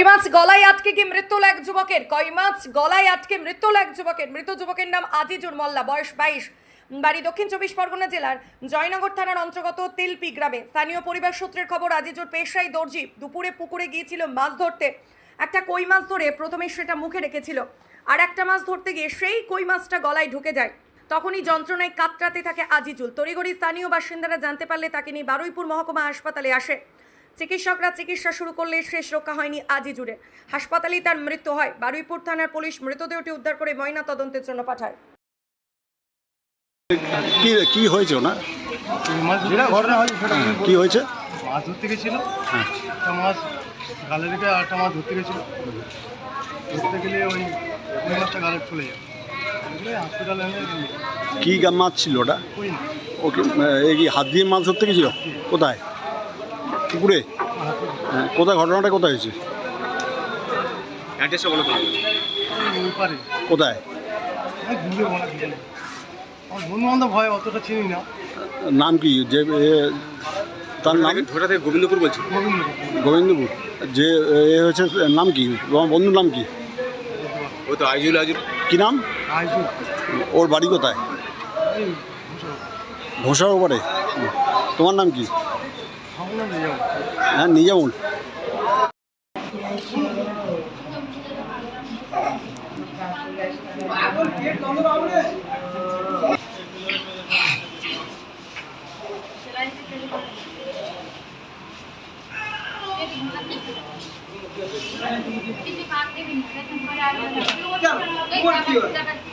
কই মাছ গলায় আটকে গিয়ে মৃত্যু এক যুবকের? কই মাছ গলায় আটকে মৃত্যু এক যুবকের। মৃত যুবকের নাম আজিজুর মোল্লা, বয়স বাইশ। বাড়ি দক্ষিণ চব্বিশ পরগনা জেলার জয়নগর থানার অন্তর্গত তিলপি গ্রামে। স্থানীয় পরিবার সূত্রের খবর, আজিজুর পেশাই দর্জি। দুপুরে পুকুরে গিয়েছিল মাছ ধরতে। একটা কই মাছ ধরে প্রথমে সেটা মুখে রেখেছিল। আর একটা মাছ ধরতে গিয়ে সেই কই মাছটা গলায় ঢুকে যায়। তখনই যন্ত্রণায় কাতরাতে থাকে আজিজুল। তড়িঘড়ি স্থানীয় বাসিন্দারা জানতে পারলে তাকে নিয়ে বারুইপুর মহকুমা হাসপাতালে আসে। চিকিৎসকরা চিকিৎসা শুরু করলে শেষ রক্ষা হয়নি আজিজুরে হাসপাতালেই তার মৃত্যু হয়। বারুইপুর থানার পুলিশ মৃতদেহটি উদ্ধার করে ময়না তদন্তের জন্য পাঠায়। কি কি হয়েছে ওনার? সেটা আমি কি হয়েছে? মাছ ধরতে গেছিল। হ্যাঁ। একটা মাছ গালে রেখে আর একটা মাছ ধরতে গেছিল। ধরতে গেলে ওই ওই মাছটা গালে চলে যায়। বুঝলে হসপিটালে কি গা- মাছ ছিল ওটা? ওকে এই হাত দিয়ে মাছ ধরতে গেছিল? কোথায়? পুকুরে? হ্যাঁ, কোথায়? ঘটনাটা কোথায় হয়েছে? অ্যাড্রেসটা বলো কোথায়? অতটা চিনি না। নাম কি? যে তার নাম? ঢোটা থেকে গোবিন্দপুর বলছি। গোবিন্দপুর। যে এ হয়েছে নাম কি? বন্ধুর নাম কি? ও তো আইজুল আইজুল কি নাম? ওর বাড়ি কোথায়? ঘোষার ওপারে তোমার নাম কি? হ্যাঁ নিয়ে যাবুন नहीं है